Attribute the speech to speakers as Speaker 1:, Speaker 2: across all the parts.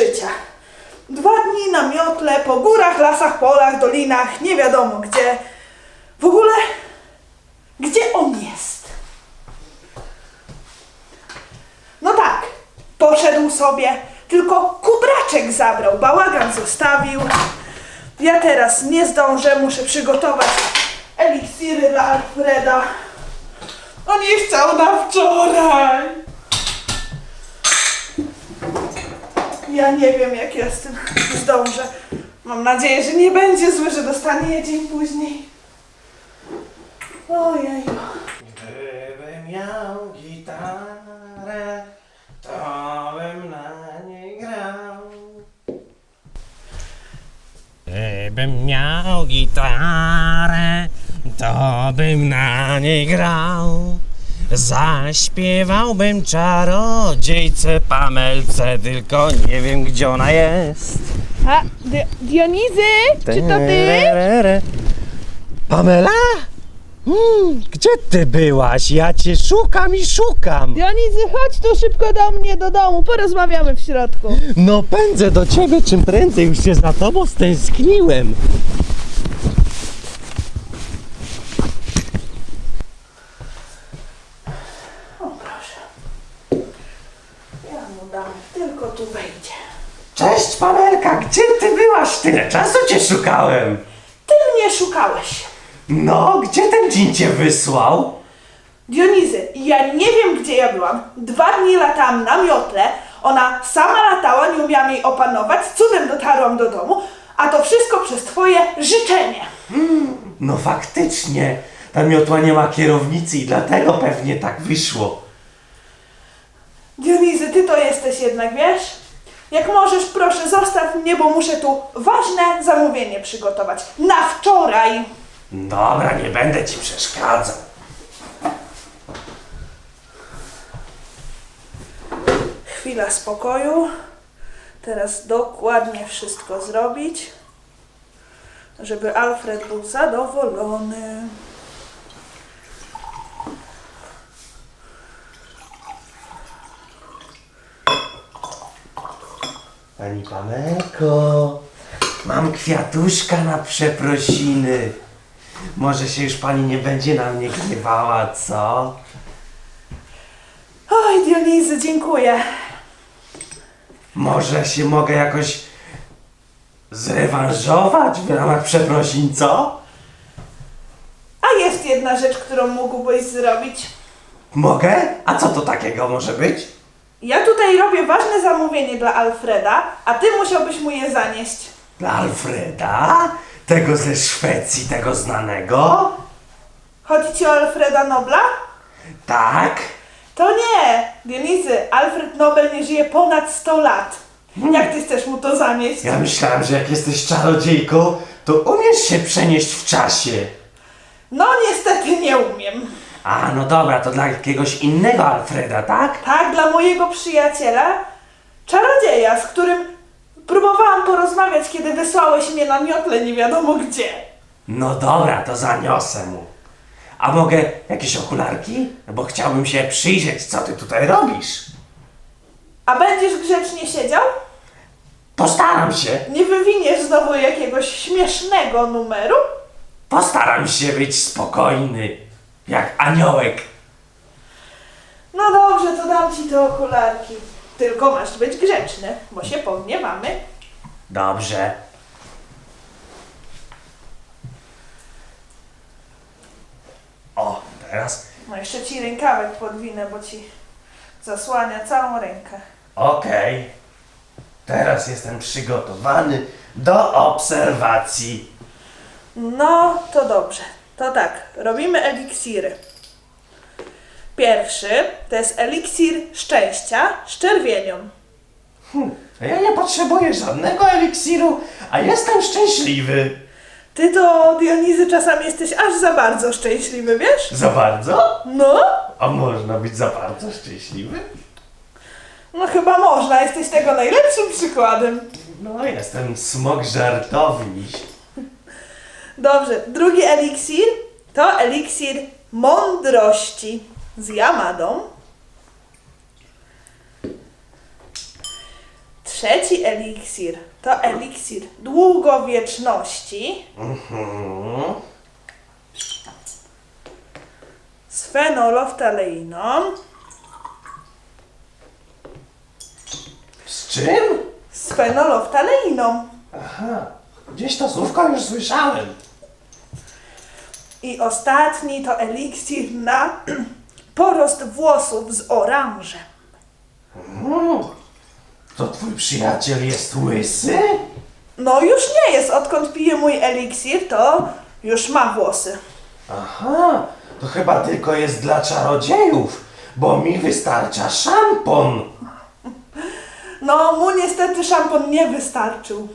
Speaker 1: życia. Dwa dni na miotle po górach, lasach, polach, dolinach, nie wiadomo gdzie. W ogóle, gdzie on jest? No tak, poszedł sobie, tylko kubraczek zabrał, bałagan zostawił. Ja teraz nie zdążę, muszę przygotować eliksiry dla Alfreda. On je chciał na wczoraj. Ja nie wiem, jak ja z tym zdążę. Mam nadzieję, że nie będzie zły, że dostanie dzień później. Ojej.
Speaker 2: Gdybym miał gitarę, to bym na niej grał. Gdybym miał gitarę, to bym na niej grał. Zaśpiewałbym czarodziejce Pamelce, tylko nie wiem gdzie ona jest.
Speaker 1: A, Di- Dionizy? Czy to ty?
Speaker 2: Tererere. Pamela? Mm, gdzie ty byłaś? Ja cię szukam i szukam.
Speaker 1: Dionizy, chodź tu szybko do mnie, do domu, porozmawiamy w środku.
Speaker 2: No pędzę do ciebie czym prędzej, już się za tobą stęskniłem.
Speaker 1: O proszę. Ja mu dam, tylko tu wejdzie.
Speaker 2: Cześć Pamelka, gdzie ty byłaś? Tyle czasu cię szukałem.
Speaker 1: Ty mnie szukałeś.
Speaker 2: No, gdzie ten dzień cię wysłał?
Speaker 1: Dionizy, ja nie wiem gdzie ja byłam. Dwa dni latałam na miotle, ona sama latała, nie umiałam jej opanować, cudem dotarłam do domu, a to wszystko przez twoje życzenie.
Speaker 2: No faktycznie, ta miotła nie ma kierownicy i dlatego pewnie tak wyszło.
Speaker 1: Dionizy, ty to jesteś jednak, wiesz? Jak możesz, proszę, zostaw mnie, bo muszę tu ważne zamówienie przygotować. Na wczoraj.
Speaker 2: Dobra, nie będę ci przeszkadzał.
Speaker 1: Chwila spokoju. Teraz dokładnie wszystko zrobić, żeby Alfred był zadowolony.
Speaker 2: Pani Pamelko, mam kwiatuszka na przeprosiny. Może się już pani nie będzie na mnie gniewała, co?
Speaker 1: Oj, Dionizy, dziękuję.
Speaker 2: Może się mogę jakoś zrewanżować w ramach przeprosin, co?
Speaker 1: A jest jedna rzecz, którą mógłbyś zrobić.
Speaker 2: Mogę? A co to takiego może być?
Speaker 1: Ja tutaj robię ważne zamówienie dla Alfreda, a ty musiałbyś mu je zanieść.
Speaker 2: Dla Alfreda? Tego ze Szwecji, tego znanego?
Speaker 1: Chodzi ci o Alfreda Nobla?
Speaker 2: Tak?
Speaker 1: To nie! Dionizy, Alfred Nobel nie żyje ponad 100 lat. Jak ty chcesz mu to zanieść?
Speaker 2: Ja myślałem, że jak jesteś czarodziejką, to umiesz się przenieść w czasie.
Speaker 1: No niestety nie umiem.
Speaker 2: A, no dobra, to dla jakiegoś innego Alfreda, tak?
Speaker 1: Tak, dla mojego przyjaciela, czarodzieja, z którym próbowałam porozmawiać, kiedy wysłałeś mnie na miotle nie wiadomo gdzie.
Speaker 2: No dobra, to zaniosę mu. A mogę jakieś okularki? Bo chciałbym się przyjrzeć, co ty tutaj robisz.
Speaker 1: A będziesz grzecznie siedział?
Speaker 2: Postaram się,
Speaker 1: Nie wywiniesz znowu jakiegoś śmiesznego numeru?
Speaker 2: postaram się być spokojny, jak aniołek.
Speaker 1: No dobrze, to dam ci te okularki. Tylko masz być grzeczny, bo się pogniewamy.
Speaker 2: Dobrze. O, teraz
Speaker 1: No jeszcze ci rękawek podwinę, bo ci zasłania całą rękę.
Speaker 2: okej. Teraz jestem przygotowany do obserwacji.
Speaker 1: No, to dobrze. To tak, robimy eliksiry. Pierwszy to jest eliksir szczęścia z czerwienią.
Speaker 2: A Ja nie potrzebuję żadnego eliksiru, a jestem szczęśliwy.
Speaker 1: Ty to, Dionizy, czasami jesteś aż za bardzo szczęśliwy, wiesz?
Speaker 2: Za bardzo?
Speaker 1: No,
Speaker 2: A można być za bardzo szczęśliwy?
Speaker 1: no chyba można, jesteś tego najlepszym przykładem.
Speaker 2: No, jestem smok żartowy miś.
Speaker 1: Dobrze, drugi eliksir to eliksir mądrości z Yamadą. Trzeci eliksir to eliksir długowieczności. Z fenoloftaleiną.
Speaker 2: Z czym?
Speaker 1: Z fenoloftaleiną.
Speaker 2: Aha, gdzieś ta słówko już słyszałem.
Speaker 1: I ostatni to eliksir na porost włosów z oranżem.
Speaker 2: Mm. To twój przyjaciel jest łysy?
Speaker 1: No już nie jest, odkąd pije mój eliksir, to już ma włosy.
Speaker 2: Aha, to chyba tylko jest dla czarodziejów, bo mi wystarcza szampon.
Speaker 1: No mu niestety szampon nie wystarczył.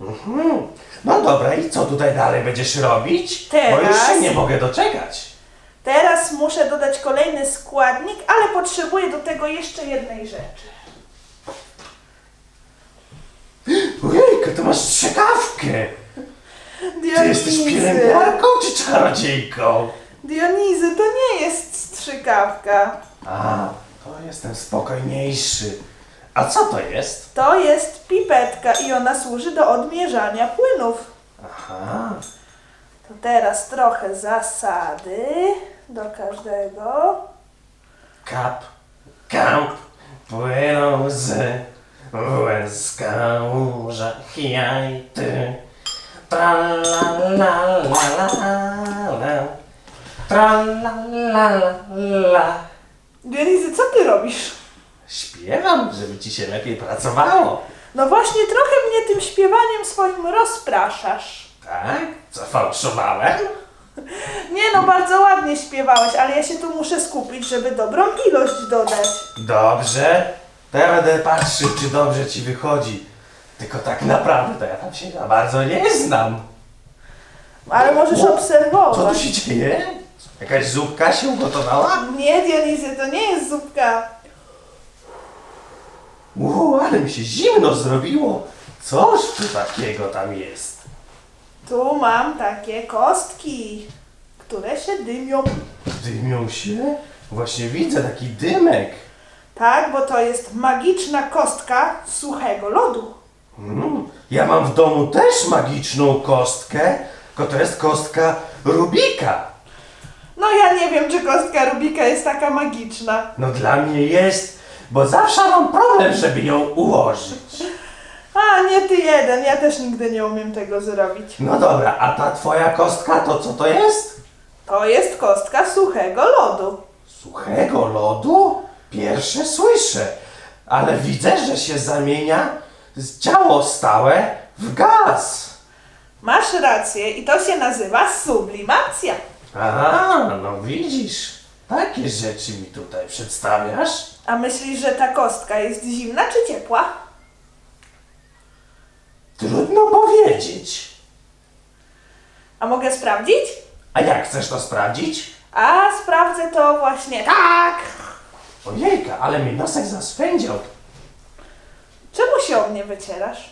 Speaker 2: Mhm. No dobra, i co tutaj dalej będziesz robić? Bo już
Speaker 1: Teraz-
Speaker 2: się nie mogę doczekać.
Speaker 1: Teraz muszę dodać kolejny składnik, ale potrzebuję do tego jeszcze jednej rzeczy.
Speaker 2: Ojejku, ty masz strzykawkę. Ty jesteś pielęgniarką czy czarodziejką?
Speaker 1: Dionizy, to nie jest strzykawka.
Speaker 2: A, to jestem spokojniejszy. A co to jest?
Speaker 1: To jest pipetka i ona służy do odmierzania płynów.
Speaker 2: Aha,
Speaker 1: To teraz trochę zasady do każdego.
Speaker 2: kap, kamp, płyną z łezka łóża, jajty. Tra la la la la la. Tra la la la la.
Speaker 1: Co ty robisz?
Speaker 2: Śpiewam, żeby ci się lepiej pracowało.
Speaker 1: No właśnie, trochę mnie tym śpiewaniem swoim rozpraszasz.
Speaker 2: Tak? Co fałszowałem?
Speaker 1: Nie no, bardzo ładnie śpiewałeś, ale ja się tu muszę skupić, żeby dobrą ilość dodać.
Speaker 2: Dobrze. To ja będę patrzył, czy dobrze ci wychodzi. Tylko tak naprawdę to ja tam się za bardzo nie znam.
Speaker 1: Ale możesz
Speaker 2: O, Co tu
Speaker 1: obserwować.
Speaker 2: się dzieje? Jakaś zupka się ugotowała?
Speaker 1: Nie, Dionizy, to nie jest zupka.
Speaker 2: Uuu, ale mi się zimno zrobiło. Coż tu takiego tam jest?
Speaker 1: Tu mam takie kostki, które się dymią.
Speaker 2: Dymią się? Właśnie widzę taki dymek.
Speaker 1: Tak, bo to jest magiczna kostka suchego lodu.
Speaker 2: Mm, ja mam w domu też magiczną kostkę, tylko to jest kostka Rubika.
Speaker 1: No ja nie wiem, czy kostka Rubika jest taka magiczna.
Speaker 2: No dla mnie jest, bo zawsze mam problem, żeby ją ułożyć.
Speaker 1: A, nie ty jeden, ja też nigdy nie umiem tego zrobić.
Speaker 2: No dobra, a ta twoja kostka to co to jest?
Speaker 1: To jest kostka suchego lodu.
Speaker 2: Suchego lodu? Pierwsze słyszę, ale widzę, że się zamienia z ciało stałe w gaz.
Speaker 1: Masz rację i to się nazywa sublimacja.
Speaker 2: Aha, no widzisz, takie rzeczy mi tutaj przedstawiasz.
Speaker 1: A myślisz, że ta kostka jest zimna czy ciepła?
Speaker 2: Trudno powiedzieć.
Speaker 1: A mogę sprawdzić?
Speaker 2: A jak chcesz to sprawdzić?
Speaker 1: A sprawdzę to właśnie tak.
Speaker 2: Ojejka, ale mi nosek zaswędział.
Speaker 1: Czemu się o mnie wycierasz?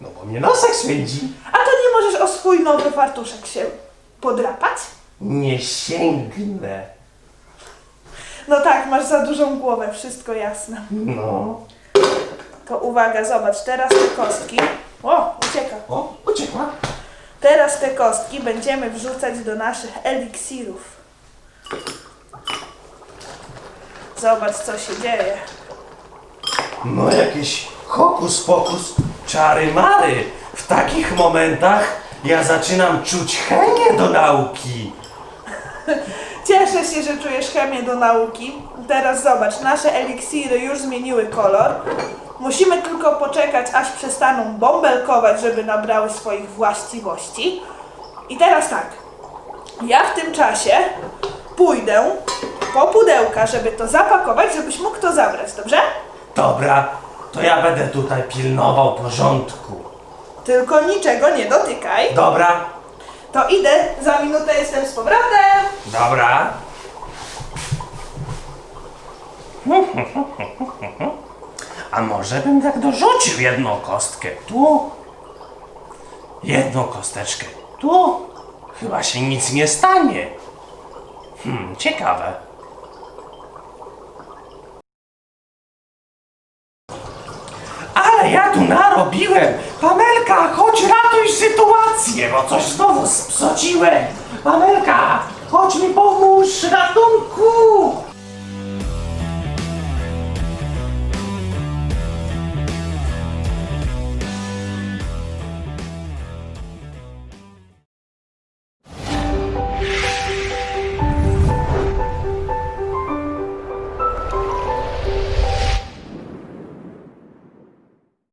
Speaker 2: No bo mnie nosek swędzi.
Speaker 1: A to nie możesz o swój nowy fartuszek się podrapać?
Speaker 2: Nie sięgnę.
Speaker 1: No tak, masz za dużą głowę, wszystko jasne.
Speaker 2: No.
Speaker 1: To uwaga, zobacz, teraz te kostki. O, ucieka.
Speaker 2: O, uciekła.
Speaker 1: Teraz te kostki będziemy wrzucać do naszych eliksirów. Zobacz, co się dzieje.
Speaker 2: No jakieś hokus pokus, czary mary. W takich momentach ja zaczynam czuć chemię do nauki.
Speaker 1: Cieszę się, że czujesz chemię do nauki. Teraz zobacz, nasze eliksiry już zmieniły kolor. Musimy tylko poczekać, aż przestaną bąbelkować, żeby nabrały swoich właściwości. I teraz tak. Ja w tym czasie pójdę po pudełka, żeby to zapakować, żebyś mógł to zabrać, dobrze?
Speaker 2: Dobra, to ja będę tutaj pilnował porządku.
Speaker 1: Tylko niczego nie dotykaj.
Speaker 2: Dobra,
Speaker 1: To idę, za minutę jestem z powrotem.
Speaker 2: dobra. A może bym tak dorzucił jedną kostkę tu, jedną kosteczkę tu. Chyba się nic nie stanie. Hmm, ciekawe. Ale ja tu narobiłem? Pamelka, chodź ratuj sytuację, bo coś znowu spsociłem. Pamelka, chodź mi pomóż, ratunku!